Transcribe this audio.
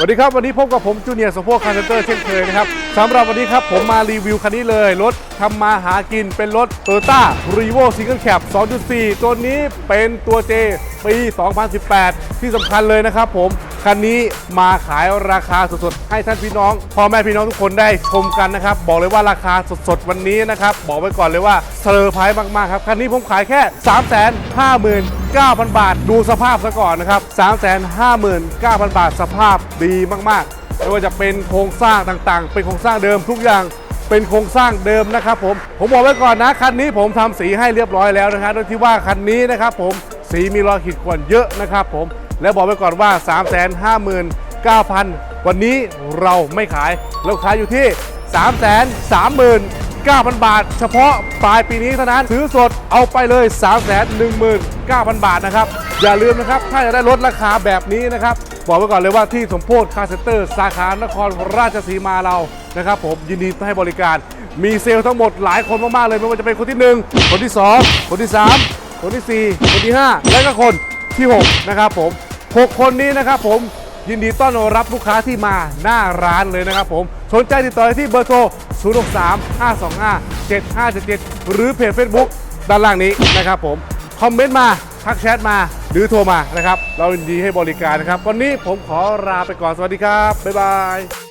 สวัสดีครับวันนี้พบกับผมจูเนียร์สมโพกคาร์เซนเตอร์เช่นเคยนะครับสำหรับวันนี้ครับผมมารีวิวคันนี้เลย รถทำมาหากินเป็นรถ t o y ต้ารีโวซิงเกิลแคป2.4 ตัวนี้เป็นตัว J ปี 2018 ที่สำคัญเลยนะครับผม คันนี้มาขายราคาสดๆ ให้ท่านพี่น้องพ่อแม่พี่น้องทุกคนได้ชมกันนะครับ บอกเลยว่าราคาสดๆ วันนี้นะครับ บอกไว้ก่อนเลยว่าเซอร์ไพรส์มากๆครับ คันนี้ผมขายแค่ 9,000 บาท ดูสภาพซะก่อนนะครับ 359,000 บาท สภาพดีมากๆ ไม่ว่าจะเป็นโครงสร้างต่างๆ เป็นโครงสร้างเดิมทุกอย่างเป็นโครงสร้างเดิมนะครับผม ผมบอกไว้ก่อนนะ คันนี้ผมทำสีให้เรียบร้อยแล้วนะครับโดยที่ว่าคันนี้นะครับผมสีมีรอยขีดข่วนเยอะนะครับผม และบอกไว้ก่อนว่า 359,000 วันนี้เราไม่ขาย เราขายอยู่ที่ 330,000 9,000 บาท เฉพาะปลายปีนี้เท่านั้นซื้อสดเอาไปเลย 319,000 บาทนะครับ อย่าลืมนะครับ ถ้าจะได้ลดราคาแบบนี้นะครับ บอกไว้ก่อนเลยว่าที่สมโพธิคาเซ็นเตอร์ สาขานครราชสีมาเรานะครับผมยินดีให้บริการมีเซลล์ทั้งหมดหลายคนมาก ๆ เลยไม่ว่าจะเป็นคนที่ 1 คนที่ 2 คนที่ 3 คนที่ 4 คนที่ 5 และก็คนที่ 6 นะครับผม 6 คนนี้นะครับผม ยินดีต้อนรับลูกค้าที่มาหน้าร้านเลยนะครับผมสนใจติดต่อได้ที่เบอร์โทร 063 525 7577 หรือเพจ Facebook ด้านล่างนี้นะครับผม คอมเมนต์มาทักแชทมาหรือโทรมานะครับ เรายินดีให้บริการนะครับ วันนี้ผมขอลาไปก่อนสวัสดีครับ บ๊ายบาย